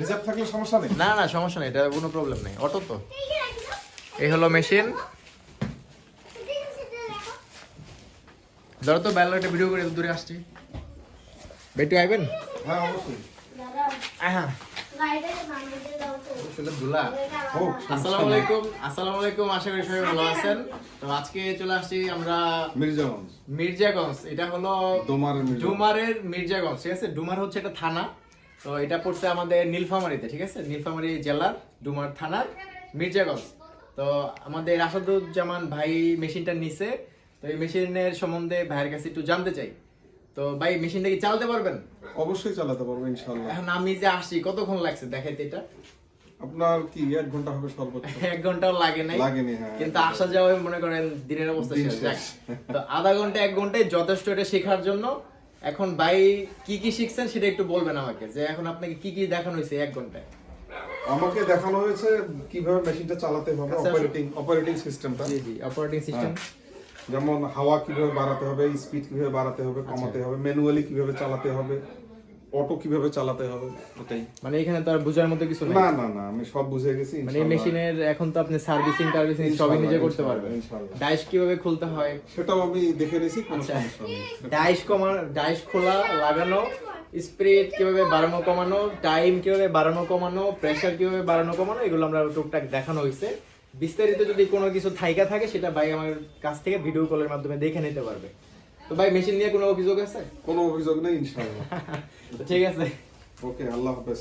Reserve থাকলে সমস্যা নেই? না না সমস্যা নেই এটা কোনো প্রবলেম নেই। অটো তো। এই হলো মেশিন ধরো তো বেলা একটা ভিডিও করে দূরে আসছি। বেটু আইবেন? হ্যাঁ অবশ্যই। হ্যাঁ। হোক আসসালামু আলাইকুম আসসালামু আলাইকুম আশা করি সবাই ভালো আছেন। তো আজকে চলে আসছি আমরা মির্জাগঞ্জ। মির্জাগঞ্জ এটা হলো ডুমারের মির্জাগঞ্জ ঠিক আছে? ডুমার হচ্ছে একটা থানা। তো এটা পড়ছে আমাদের নীলফামারীতে ঠিক আছে? নীলফামারী জেলার ডুমার থানার মির্জাগঞ্জ। তো আমাদের আসাদুজ্জামান ভাই মেশিনটা নিছে। তো এই মেশিনের সম্বন্ধে ভাইয়ের কাছে একটু জানতে চাই। তো ভাই মেশিনটা কি চালাতে পারবেন? অবশ্যই চালাতে পারব ইনশাল্লাহ এখন আমি যে আসি কতক্ষণ লাগছে দেখাইতে এটা? আপনার কি এক ঘণ্টা হবে সর্বোচ্চ? এক ঘন্টাও লাগে নাই। লাগেনি, হ্যাঁ। কিন্তু আসা যাওয়া মনে করেন দিনের অবস্থা শেষ। তো আধা ঘণ্টা এক ঘন্টায় যথেষ্ট এটা শেখার জন্য এখন ভাই কি কি শিখছেন সেটা একটু বলবেন আমাকে যে এখন আপনাকে কি কি দেখানো হয়েছে এক ঘন্টায়? আমাকে দেখানো হয়েছে কীভাবে মেশিনটা চালাতে হবে আচ্ছা, অপারেটিং অপারেটিং সিস্টেমটা জি জি অপারেটিং সিস্টেম যেমন হাওয়া কীভাবে বাড়াতে হবে স্পিড কীভাবে বাড়াতে হবে আচ্ছা। কমাতে হবে ম্যানুয়ালি কীভাবে চালাতে হবে। অটো কীভাবে চালাতে হবে? ওটাই। মানে এখানে তো আর বোঝার মতো কিছু না না না আমি সব বুঝে গেছি মানে মেশিনের এখন তো আপনি সার্ভিসিং টার্ভিসিং সবই নিজে করতে পারবেন। ইনশাআল্লাহ। ডাইস কীভাবে খুলতে হয়? সেটাও আমি দেখে নিয়েছি কোনো আচ্ছা। সমস্যা নেই। ডাইস কমা ডাইস খোলা লাগানো স্প্রিড কীভাবে বাড়ানো কমানো টাইম কীভাবে বাড়ানো কমানো প্রেসার কীভাবে বাড়ানো কমানো এগুলো আমরা টুকটাক দেখানো হয়েছে। বিস্তারিত যদি কোনো কিছু থাইকা থাকে সেটা ভাই আমার কাছ থেকে ভিডিও কলের মাধ্যমে দেখে নিতে পারবে। তো ভাই মেশিন নিয়ে কোনো অভিযোগ আছে? কোনো অভিযোগ নেই ইনশাআল্লাহ। ঠিক আছে। ওকে আল্লাহ হাফেজ।